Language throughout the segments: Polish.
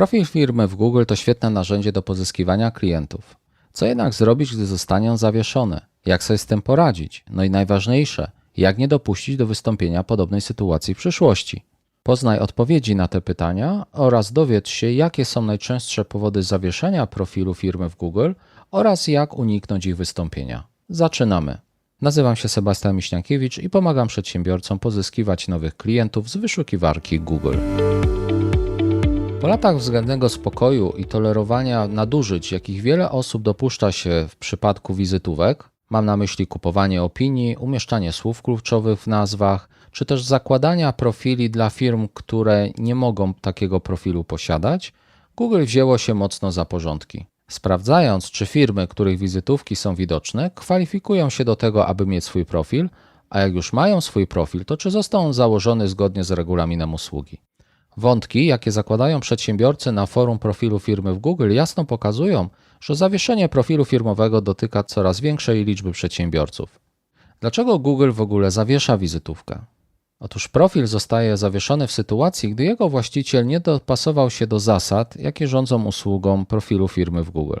Profil firmy w Google to świetne narzędzie do pozyskiwania klientów. Co jednak zrobić, gdy zostanie on zawieszony? Jak sobie z tym poradzić? No i najważniejsze, jak nie dopuścić do wystąpienia podobnej sytuacji w przyszłości? Poznaj odpowiedzi na te pytania oraz dowiedz się, jakie są najczęstsze powody zawieszenia profilu firmy w Google oraz jak uniknąć ich wystąpienia. Zaczynamy. Nazywam się Sebastian Miśniakiewicz i pomagam przedsiębiorcom pozyskiwać nowych klientów z wyszukiwarki Google. Po latach względnego spokoju i tolerowania nadużyć, jakich wiele osób dopuszcza się w przypadku wizytówek, mam na myśli kupowanie opinii, umieszczanie słów kluczowych w nazwach, czy też zakładania profili dla firm, które nie mogą takiego profilu posiadać, Google wzięło się mocno za porządki. Sprawdzając, czy firmy, których wizytówki są widoczne, kwalifikują się do tego, aby mieć swój profil, a jak już mają swój profil, to czy został on założony zgodnie z regulaminem usługi. Wątki, jakie zakładają przedsiębiorcy na forum profilu firmy w Google, jasno pokazują, że zawieszenie profilu firmowego dotyka coraz większej liczby przedsiębiorców. Dlaczego Google w ogóle zawiesza wizytówkę? Otóż profil zostaje zawieszony w sytuacji, gdy jego właściciel nie dopasował się do zasad, jakie rządzą usługą profilu firmy w Google.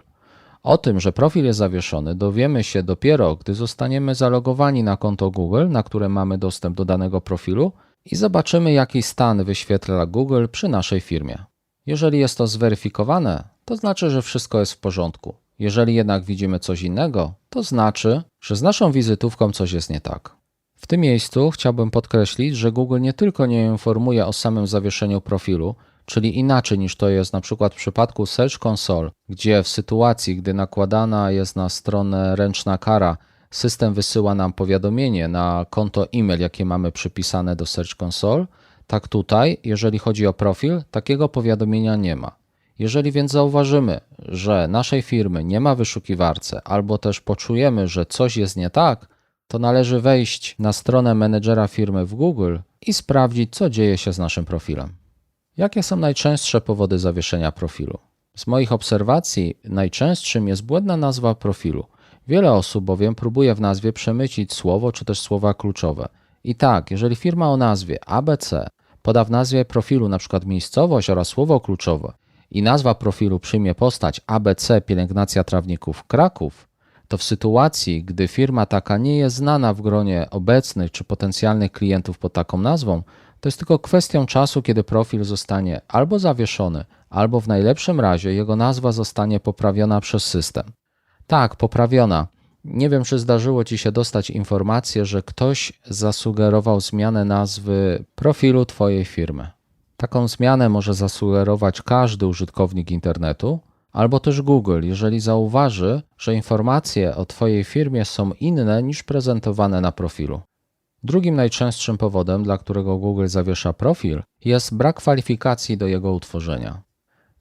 O tym, że profil jest zawieszony, dowiemy się dopiero, gdy zostaniemy zalogowani na konto Google, na które mamy dostęp do danego profilu i zobaczymy, jaki stan wyświetla Google przy naszej firmie. Jeżeli jest to zweryfikowane, to znaczy, że wszystko jest w porządku. Jeżeli jednak widzimy coś innego, to znaczy, że z naszą wizytówką coś jest nie tak. W tym miejscu chciałbym podkreślić, że Google nie tylko nie informuje o samym zawieszeniu profilu, czyli inaczej niż to jest na przykład w przypadku Search Console, gdzie w sytuacji, gdy nakładana jest na stronę ręczna kara, system wysyła nam powiadomienie na konto e-mail, jakie mamy przypisane do Search Console, tak tutaj, jeżeli chodzi o profil, takiego powiadomienia nie ma. Jeżeli więc zauważymy, że naszej firmy nie ma wyszukiwarce, albo też poczujemy, że coś jest nie tak, to należy wejść na stronę menedżera firmy w Google i sprawdzić, co dzieje się z naszym profilem. Jakie są najczęstsze powody zawieszenia profilu? Z moich obserwacji najczęstszym jest błędna nazwa profilu. Wiele osób bowiem próbuje w nazwie przemycić słowo czy też słowa kluczowe. I tak, jeżeli firma o nazwie ABC poda w nazwie profilu np. miejscowość oraz słowo kluczowe i nazwa profilu przyjmie postać ABC Pielęgnacja Trawników Kraków, to w sytuacji, gdy firma taka nie jest znana w gronie obecnych czy potencjalnych klientów pod taką nazwą, to jest tylko kwestią czasu, kiedy profil zostanie albo zawieszony, albo w najlepszym razie jego nazwa zostanie poprawiona przez system. Tak, poprawiona. Nie wiem, czy zdarzyło Ci się dostać informację, że ktoś zasugerował zmianę nazwy profilu Twojej firmy. Taką zmianę może zasugerować każdy użytkownik internetu, albo też Google, jeżeli zauważy, że informacje o Twojej firmie są inne niż prezentowane na profilu. Drugim najczęstszym powodem, dla którego Google zawiesza profil, jest brak kwalifikacji do jego utworzenia.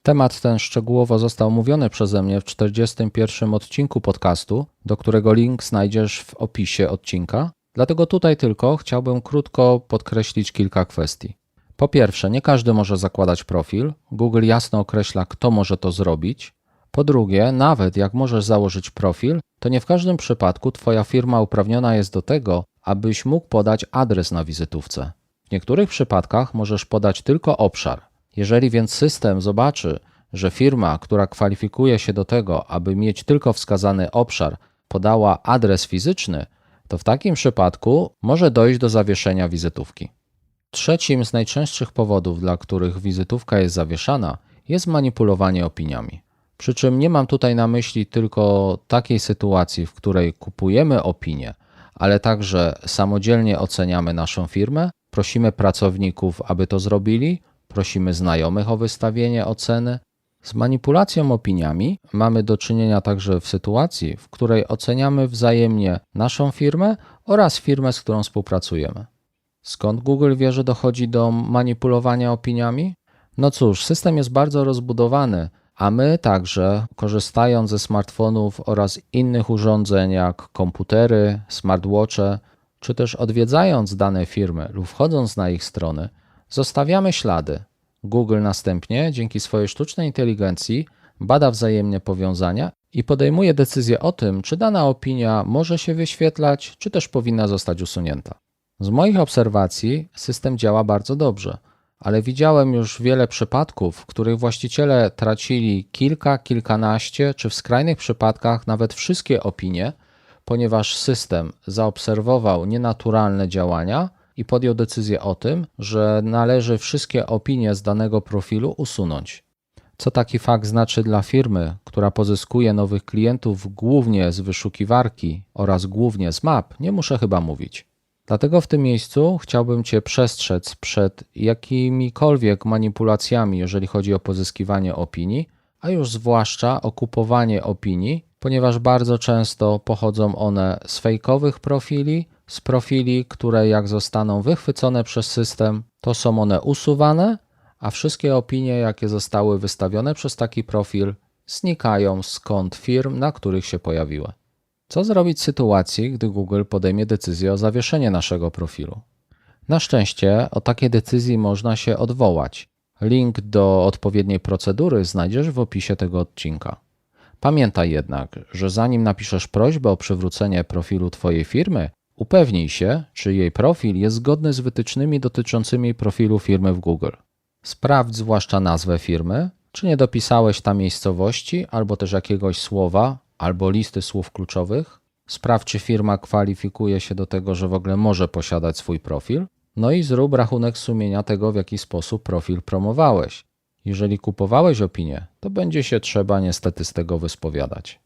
Temat ten szczegółowo został omówiony przeze mnie w 41 odcinku podcastu, do którego link znajdziesz w opisie odcinka. Dlatego tutaj tylko chciałbym krótko podkreślić kilka kwestii. Po pierwsze, nie każdy może zakładać profil. Google jasno określa, kto może to zrobić. Po drugie, nawet jak możesz założyć profil, to nie w każdym przypadku Twoja firma uprawniona jest do tego, abyś mógł podać adres na wizytówce. W niektórych przypadkach możesz podać tylko obszar. Jeżeli więc system zobaczy, że firma, która kwalifikuje się do tego, aby mieć tylko wskazany obszar, podała adres fizyczny, to w takim przypadku może dojść do zawieszenia wizytówki. Trzecim z najczęstszych powodów, dla których wizytówka jest zawieszana, jest manipulowanie opiniami. Przy czym nie mam tutaj na myśli tylko takiej sytuacji, w której kupujemy opinię, ale także samodzielnie oceniamy naszą firmę, prosimy pracowników, aby to zrobili, prosimy znajomych o wystawienie oceny. Z manipulacją opiniami mamy do czynienia także w sytuacji, w której oceniamy wzajemnie naszą firmę oraz firmę, z którą współpracujemy. Skąd Google wie, że dochodzi do manipulowania opiniami? No cóż, system jest bardzo rozbudowany, a my także, korzystając ze smartfonów oraz innych urządzeń jak komputery, smartwatche, czy też odwiedzając dane firmy lub wchodząc na ich strony, zostawiamy ślady. Google następnie, dzięki swojej sztucznej inteligencji, bada wzajemnie powiązania i podejmuje decyzję o tym, czy dana opinia może się wyświetlać, czy też powinna zostać usunięta. Z moich obserwacji system działa bardzo dobrze. ale widziałem już wiele przypadków, w których właściciele tracili kilka, kilkanaście, czy w skrajnych przypadkach nawet wszystkie opinie, ponieważ system zaobserwował nienaturalne działania i podjął decyzję o tym, że należy wszystkie opinie z danego profilu usunąć. Co taki fakt znaczy dla firmy, która pozyskuje nowych klientów głównie z wyszukiwarki oraz głównie z map, nie muszę chyba mówić. Dlatego w tym miejscu chciałbym Cię przestrzec przed jakimikolwiek manipulacjami, jeżeli chodzi o pozyskiwanie opinii, a już zwłaszcza o kupowanie opinii, ponieważ bardzo często pochodzą one z fejkowych profili, z profili, które jak zostaną wychwycone przez system, to są one usuwane, a wszystkie opinie, jakie zostały wystawione przez taki profil, znikają kont firm, na których się pojawiły. Co zrobić w sytuacji, gdy Google podejmie decyzję o zawieszeniu naszego profilu? Na szczęście o takiej decyzji można się odwołać. Link do odpowiedniej procedury znajdziesz w opisie tego odcinka. Pamiętaj jednak, że zanim napiszesz prośbę o przywrócenie profilu Twojej firmy, upewnij się, czy jej profil jest zgodny z wytycznymi dotyczącymi profilu firmy w Google. Sprawdź zwłaszcza nazwę firmy, czy nie dopisałeś tam miejscowości albo też jakiegoś słowa albo listy słów kluczowych. Sprawdź, czy firma kwalifikuje się do tego, że w ogóle może posiadać swój profil. No i zrób rachunek sumienia tego, w jaki sposób profil promowałeś. Jeżeli kupowałeś opinię, to będzie się trzeba niestety z tego wyspowiadać.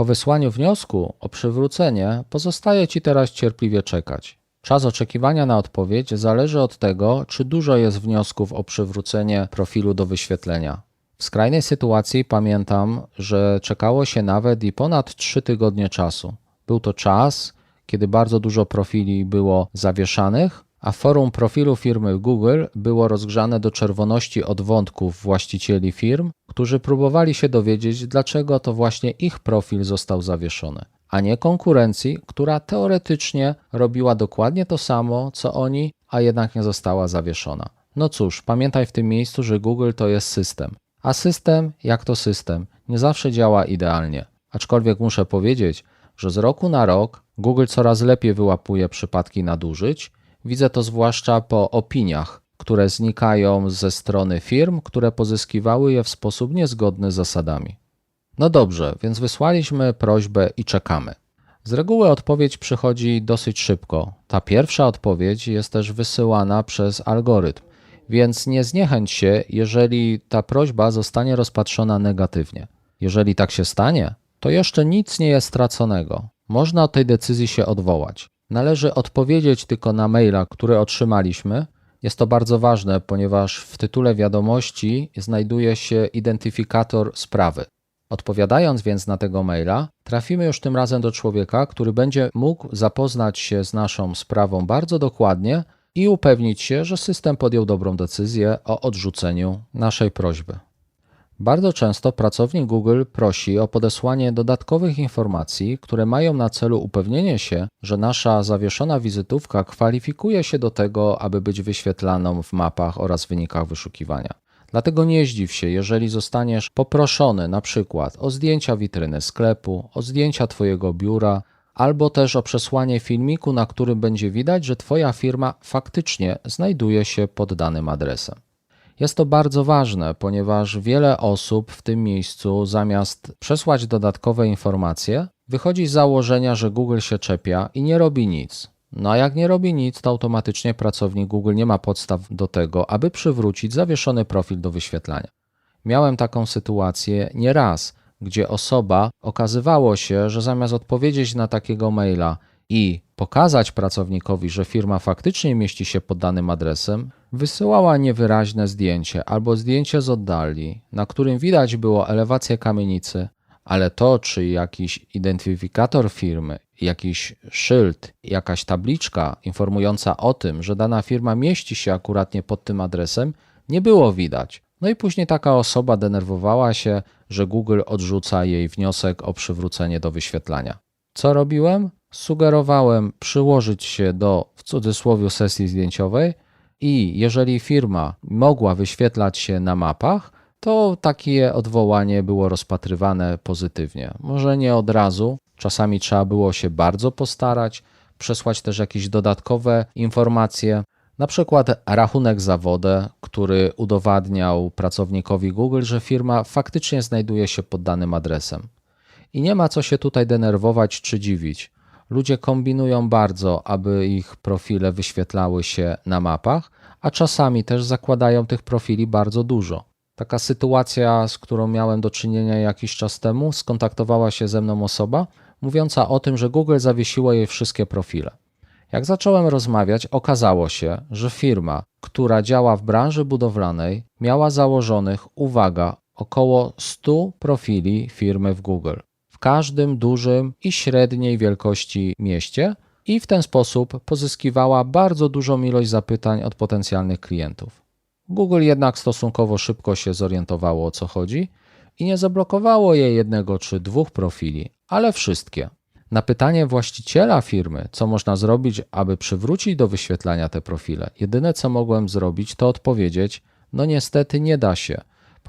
Po wysłaniu wniosku o przywrócenie pozostaje Ci teraz cierpliwie czekać. Czas oczekiwania na odpowiedź zależy od tego, czy dużo jest wniosków o przywrócenie profilu do wyświetlenia. W skrajnej sytuacji pamiętam, że czekało się nawet i ponad 3 tygodnie czasu. Był to czas, kiedy bardzo dużo profili było zawieszanych, a forum profilu firmy Google było rozgrzane do czerwoności od wątków właścicieli firm, którzy próbowali się dowiedzieć, dlaczego to właśnie ich profil został zawieszony, a nie konkurencji, która teoretycznie robiła dokładnie to samo, co oni, a jednak nie została zawieszona. No cóż, pamiętaj w tym miejscu, że Google to jest system. A system, jak to system, nie zawsze działa idealnie. Aczkolwiek muszę powiedzieć, że z roku na rok Google coraz lepiej wyłapuje przypadki nadużyć. Widzę to zwłaszcza po opiniach, które znikają ze strony firm, które pozyskiwały je w sposób niezgodny z zasadami. No dobrze, więc wysłaliśmy prośbę i czekamy. Z reguły odpowiedź przychodzi dosyć szybko. Ta pierwsza odpowiedź jest też wysyłana przez algorytm więc nie zniechęć się, jeżeli ta prośba zostanie rozpatrzona negatywnie. Jeżeli tak się stanie, to jeszcze nic nie jest straconego. Można od tej decyzji się odwołać. Należy odpowiedzieć tylko na maila, który otrzymaliśmy. Jest to bardzo ważne, ponieważ w tytule wiadomości znajduje się identyfikator sprawy. Odpowiadając więc na tego maila, trafimy już tym razem do człowieka, który będzie mógł zapoznać się z naszą sprawą bardzo dokładnie i upewnić się, że system podjął dobrą decyzję o odrzuceniu naszej prośby. Bardzo często pracownik Google prosi o podesłanie dodatkowych informacji, które mają na celu upewnienie się, że nasza zawieszona wizytówka kwalifikuje się do tego, aby być wyświetlaną w mapach oraz wynikach wyszukiwania. Dlatego nie zdziw się, jeżeli zostaniesz poproszony na przykład o zdjęcia witryny sklepu, o zdjęcia Twojego biura, albo też o przesłanie filmiku, na którym będzie widać, że Twoja firma faktycznie znajduje się pod danym adresem. Jest to bardzo ważne, ponieważ wiele osób w tym miejscu zamiast przesłać dodatkowe informacje, wychodzi z założenia, że Google się czepia i nie robi nic. No a jak nie robi nic, to automatycznie pracownik Google nie ma podstaw do tego, aby przywrócić zawieszony profil do wyświetlania. Miałem taką sytuację nie raz, gdzie osoba okazywało się, że zamiast odpowiedzieć na takiego maila i pokazać pracownikowi, że firma faktycznie mieści się pod danym adresem, wysyłała niewyraźne zdjęcie albo zdjęcie z oddali, na którym widać było elewację kamienicy, ale to, czy jakiś identyfikator firmy, jakiś szyld, jakaś tabliczka informująca o tym, że dana firma mieści się akuratnie pod tym adresem, nie było widać. No i później taka osoba denerwowała się, że Google odrzuca jej wniosek o przywrócenie do wyświetlania. Co robiłem? Sugerowałem przyłożyć się do w cudzysłowie sesji zdjęciowej i jeżeli firma mogła wyświetlać się na mapach, to takie odwołanie było rozpatrywane pozytywnie. Może nie od razu, czasami trzeba było się bardzo postarać, przesłać też jakieś dodatkowe informacje, Na przykład rachunek za wodę, który udowadniał pracownikowi Google, że firma faktycznie znajduje się pod danym adresem. I nie ma co się tutaj denerwować czy dziwić. Ludzie kombinują bardzo, aby ich profile wyświetlały się na mapach, a czasami też zakładają tych profili bardzo dużo. Taka sytuacja, z którą miałem do czynienia jakiś czas temu, skontaktowała się ze mną osoba mówiąca o tym, że Google zawiesiło jej wszystkie profile. Jak zacząłem rozmawiać, okazało się, że firma, która działa w branży budowlanej, miała założonych, uwaga, około 100 profili firmy w Google każdym dużym i średniej wielkości mieście i w ten sposób pozyskiwała bardzo dużą ilość zapytań od potencjalnych klientów. Google jednak stosunkowo szybko się zorientowało o co chodzi i nie zablokowało jej jednego czy dwóch profili, ale wszystkie. Na pytanie właściciela firmy, co można zrobić, aby przywrócić do wyświetlania te profile, jedyne co mogłem zrobić, to odpowiedzieć: No niestety nie da się,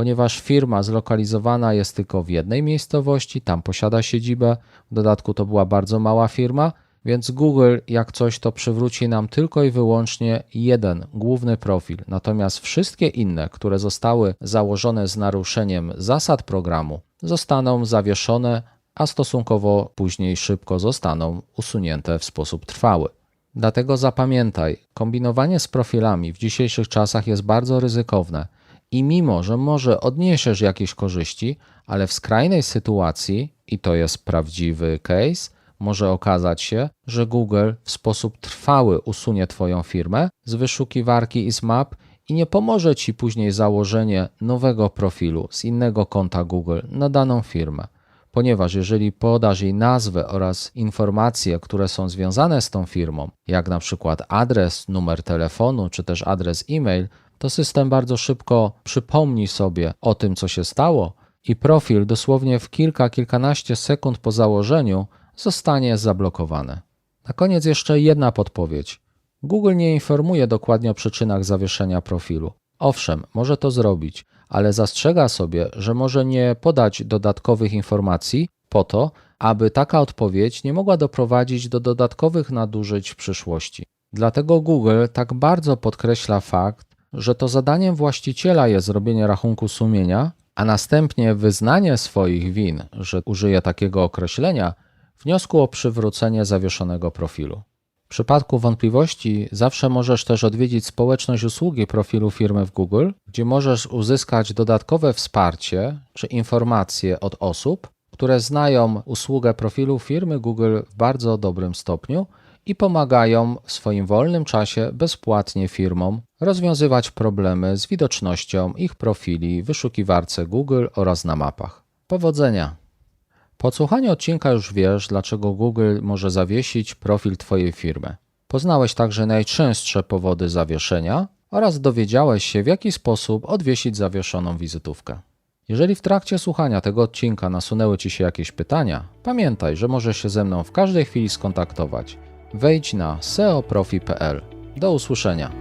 ponieważ firma zlokalizowana jest tylko w jednej miejscowości, tam posiada siedzibę, w dodatku to była bardzo mała firma, więc Google, jak coś, to przywróci nam tylko i wyłącznie jeden główny profil. Natomiast wszystkie inne, które zostały założone z naruszeniem zasad programu, zostaną zawieszone, a stosunkowo później szybko zostaną usunięte w sposób trwały. Dlatego zapamiętaj, kombinowanie z profilami w dzisiejszych czasach jest bardzo ryzykowne i mimo, że może odniesiesz jakieś korzyści, ale w skrajnej sytuacji, i to jest prawdziwy case, może okazać się, że Google w sposób trwały usunie Twoją firmę z wyszukiwarki i z map i nie pomoże Ci później założenie nowego profilu z innego konta Google na daną firmę. Ponieważ jeżeli podasz jej nazwę oraz informacje, które są związane z tą firmą, jak na przykład adres, numer telefonu czy też adres e-mail, to system bardzo szybko przypomni sobie o tym, co się stało i profil dosłownie w kilka, kilkanaście sekund po założeniu zostanie zablokowany. Na koniec jeszcze jedna podpowiedź. Google nie informuje dokładnie o przyczynach zawieszenia profilu. Owszem, może to zrobić, ale zastrzega sobie, że może nie podać dodatkowych informacji po to, aby taka odpowiedź nie mogła doprowadzić do dodatkowych nadużyć w przyszłości. Dlatego Google tak bardzo podkreśla fakt, że to zadaniem właściciela jest zrobienie rachunku sumienia, a następnie wyznanie swoich win, że użyje takiego określenia, wniosku o przywrócenie zawieszonego profilu. W przypadku wątpliwości zawsze możesz też odwiedzić społeczność usługi profilu firmy w Google, gdzie możesz uzyskać dodatkowe wsparcie czy informacje od osób, które znają usługę profilu firmy Google w bardzo dobrym stopniu i pomagają w swoim wolnym czasie bezpłatnie firmom rozwiązywać problemy z widocznością ich profili w wyszukiwarce Google oraz na mapach. Powodzenia! Po odsłuchaniu odcinka już wiesz, dlaczego Google może zawiesić profil Twojej firmy. Poznałeś także najczęstsze powody zawieszenia oraz dowiedziałeś się, w jaki sposób odwiesić zawieszoną wizytówkę. Jeżeli w trakcie słuchania tego odcinka nasunęły Ci się jakieś pytania, pamiętaj, że możesz się ze mną w każdej chwili skontaktować. Wejdź na seoprofi.pl. Do usłyszenia.